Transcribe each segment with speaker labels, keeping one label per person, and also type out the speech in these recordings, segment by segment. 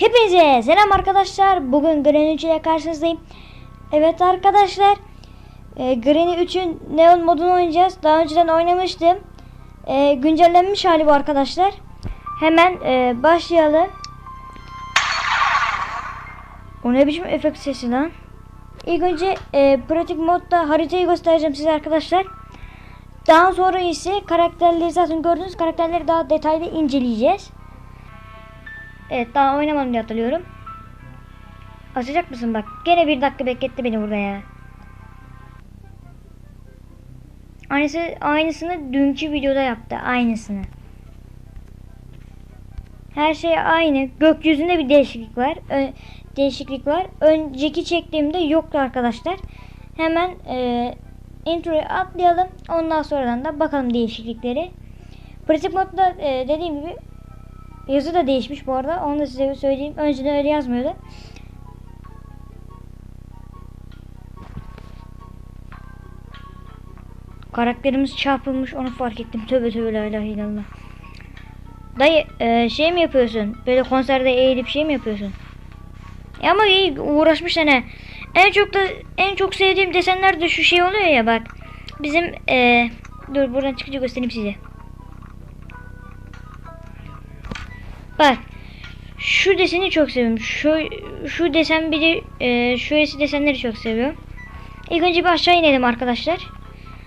Speaker 1: Hepinize selam arkadaşlar. Bugün Granny 3 ile karşınızdayım. Evet arkadaşlar. E, Granny 3'ün Neon modunu oynayacağız. Daha önceden oynamıştım. E, güncellenmiş hali bu arkadaşlar. Hemen e, başlayalım. O ne biçim efekt sesi lan? İlk önce e, pratik modda haritayı göstereceğim size arkadaşlar. Daha sonra ise karakterleri zaten gördünüz. Karakterleri daha detaylı inceleyeceğiz. Evet daha oynamadım diye hatırlıyorum. Açacak mısın bak. Gene bir dakika bekletti beni burada ya. Aynısı, aynısını dünkü videoda yaptı. Aynısını. Her şey aynı. Gökyüzünde bir değişiklik var. Ö- değişiklik var. Önceki çektiğimde yoktu arkadaşlar. Hemen e, introyu atlayalım. Ondan sonradan da bakalım değişiklikleri. Pratik modda e, dediğim gibi Yazı da değişmiş bu arada. Onu da size söyleyeyim. Önceden öyle yazmıyordu. Karakterimiz çarpılmış. Onu fark ettim. Tövbe tövbe la ilahe illallah. Dayı e, şey mi yapıyorsun? Böyle konserde eğilip şey mi yapıyorsun? Ya ama iyi uğraşmış hani. En çok da en çok sevdiğim desenler de şu şey oluyor ya bak. Bizim e, dur buradan çıkınca göstereyim size. Bak. Şu deseni çok seviyorum. Şu şu desen bir de e, şu esi desenleri çok seviyorum. İlk önce bir aşağı inelim arkadaşlar.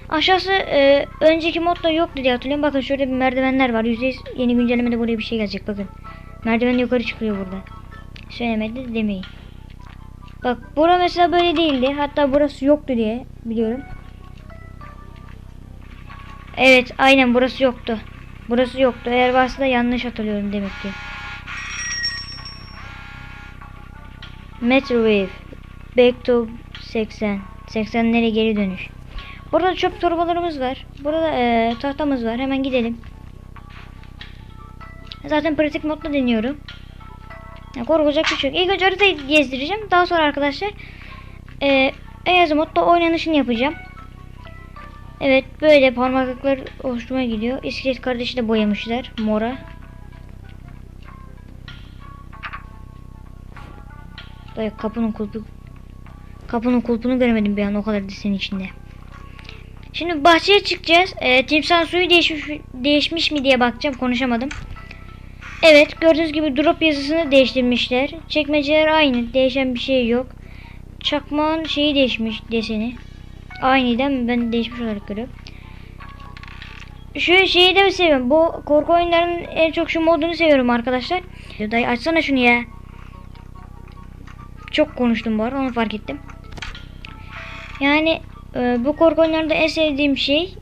Speaker 1: Aşağısı e, önceki modda yoktu diye hatırlıyorum. Bakın şurada bir merdivenler var. %100 yeni güncellemede buraya bir şey gelecek bakın. Merdiven yukarı çıkıyor burada. Söylemedi de demeyin. Bak bura mesela böyle değildi. Hatta burası yoktu diye biliyorum. Evet aynen burası yoktu. Burası yoktu. Eğer varsa da yanlış hatırlıyorum demek ki. Metrowave. Back to 80. 80'lere geri dönüş. Burada çöp torbalarımız var. Burada eee, tahtamız var. Hemen gidelim. Zaten pratik modda deniyorum. Ya, korkacak bir şey yok. İlk önce haritayı gezdireceğim. Daha sonra arkadaşlar eee Eaz modda oynanışını yapacağım. Evet böyle parmaklıklar hoşuma gidiyor. İskelet kardeşi de boyamışlar mora. Dayı kapının kulpu kapının kulpunu göremedim bir an o kadar desenin içinde. Şimdi bahçeye çıkacağız. Ee, timsah suyu değişmiş, değişmiş mi diye bakacağım. Konuşamadım. Evet gördüğünüz gibi drop yazısını değiştirmişler. Çekmeceler aynı. Değişen bir şey yok. Çakmağın şeyi değişmiş deseni. Mi? Ben değişmiş olarak görüyorum. Şu şeyi de seviyorum. Bu korku oyunlarının en çok şu modunu seviyorum arkadaşlar. Dayı açsana şunu ya. Çok konuştum bu arada onu fark ettim. Yani e, bu korku oyunlarında en sevdiğim şey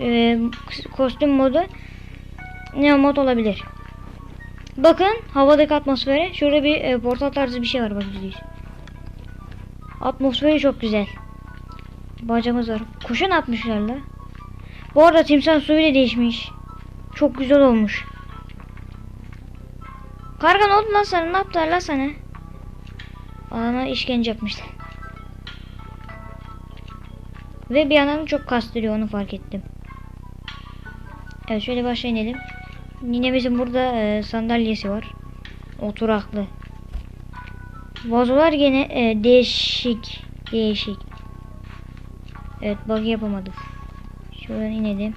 Speaker 1: e, kostüm modu ne mod olabilir. Bakın havadaki atmosfere. Şurada bir e, portal tarzı bir şey var bak %100. Atmosferi çok güzel. Bacamız var. Kuşa ne yapmışlar la? Bu arada timsah suyu da değişmiş. Çok güzel olmuş. Karga ne oldu lan sana? Ne yaptılar lan sana? Adama işkence yapmışlar. Ve bir yandan çok kastırıyor onu fark ettim. Evet şöyle başa inelim. Ninemizin burada e, sandalyesi var. Oturaklı. Vazolar gene e, değişik. Değişik. Evet bug yapamadık. Şuradan inelim.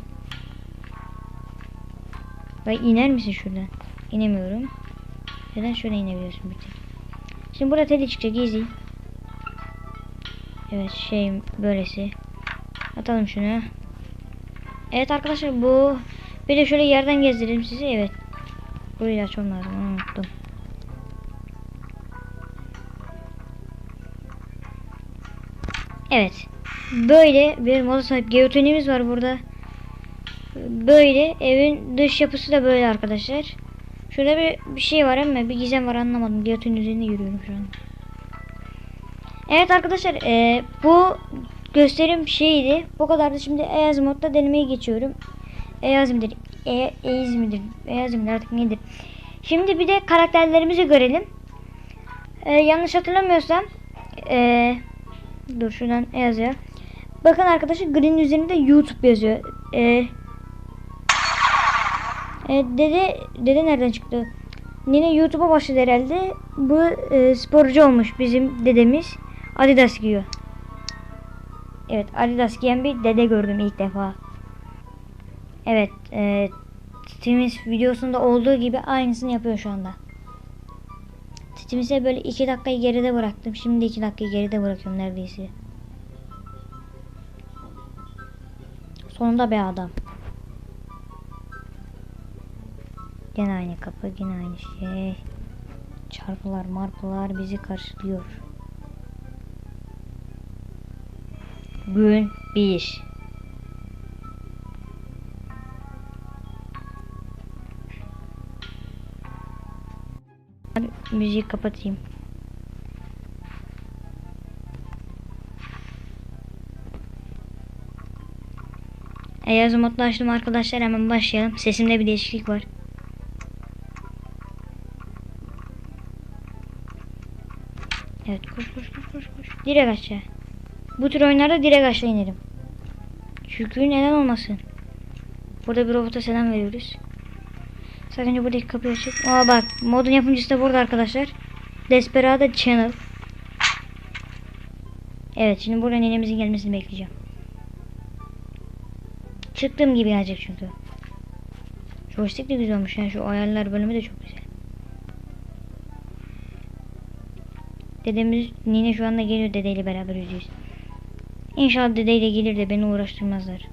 Speaker 1: Bak iner misin şuradan? İnemiyorum. Neden şöyle inebiliyorsun bir tek. Şimdi burada teli çıkacak easy. Evet şey böylesi. Atalım şunu. Evet arkadaşlar bu bir de şöyle yerden gezdirelim sizi. Evet. Burayı açmam lazım. Onu unuttum. Evet. Böyle bir moda sahip geotonimiz var burada. Böyle evin dış yapısı da böyle arkadaşlar. Şurada bir, bir şey var ama bir gizem var anlamadım. Geotonun üzerinde yürüyorum şu an. Evet arkadaşlar e, bu gösterim şeydi. Bu kadar da şimdi Eaz modda denemeye geçiyorum. Eaz midir? E, Eaz midir? Eaz midir artık nedir? Şimdi bir de karakterlerimizi görelim. E, yanlış hatırlamıyorsam e, dur şuradan Eaz ya. Bakın arkadaşlar green üzerinde YouTube yazıyor. Ee, e, dede dede nereden çıktı? Nine YouTube'a başladı herhalde. Bu e, sporcu olmuş bizim dedemiz. Adidas giyiyor. Evet Adidas giyen bir dede gördüm ilk defa. Evet. E, Titimiz videosunda olduğu gibi aynısını yapıyor şu anda. Titimis'e böyle 2 dakikayı geride bıraktım. Şimdi 2 dakikayı geride bırakıyorum neredeyse. Sonunda be adam. Gene aynı kapı, gene aynı şey. Çarpılar, marpılar bizi karşılıyor. Gün 1. Müziği kapatayım. Eğer modda açtım arkadaşlar hemen başlayalım. Sesimde bir değişiklik var. Evet koş koş koş koş koş. Direkt aşağı. Bu tür oyunlarda direkt aşağı inerim. Çünkü neden olmasın. Burada bir robota selam veriyoruz. Sakınca buradaki kapıyı açıp. Aa bak modun yapımcısı da burada arkadaşlar. Desperado Channel. Evet şimdi buradan elimizin gelmesini bekleyeceğim. Çıktığım gibi gelecek çünkü. Joystick de güzel olmuş yani şu ayarlar bölümü de çok güzel. Dedemiz Nine şu anda geliyor dedeyle beraber yüzüyoruz. İnşallah dedeyle gelir de beni uğraştırmazlar.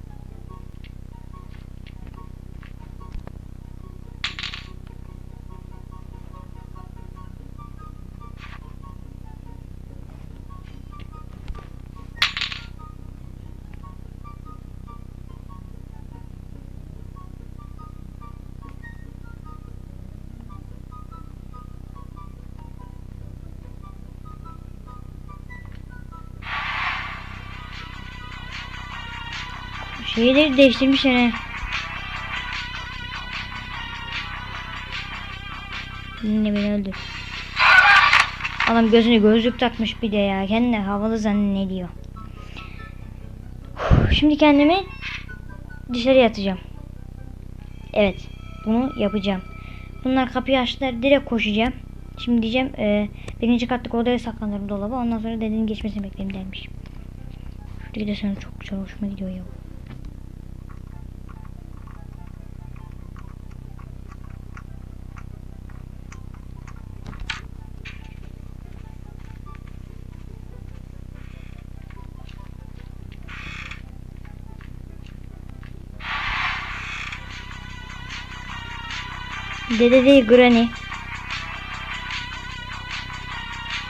Speaker 1: Şeyleri değiştirmişler he. Yine beni öldür. Adam gözünü gözlük takmış bir de ya. Kendine havalı zannediyor. Şimdi kendimi dışarıya atacağım. Evet. Bunu yapacağım. Bunlar kapıyı açtılar. Direkt koşacağım. Şimdi diyeceğim e, birinci katlık odaya saklanırım dolaba. Ondan sonra dedenin geçmesini beklerim dermiş. Şuradaki de sana çok güzel hoşuma gidiyor ya. Dede değil Granny.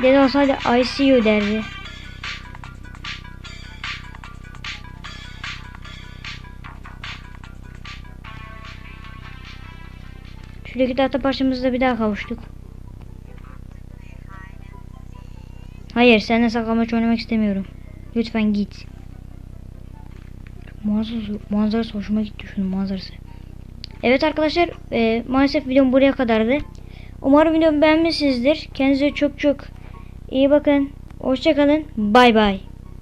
Speaker 1: Dede olsaydı I see you derdi. Şuradaki tahta parçamızla bir daha kavuştuk. Hayır seninle saklambaç oynamak istemiyorum. Lütfen git. Manzarası, manzarası hoşuma gitti şunun manzarası. Evet arkadaşlar e, maalesef videom buraya kadardı. Umarım videomu beğenmişsinizdir. Kendinize çok çok iyi bakın. Hoşçakalın. Bay bay.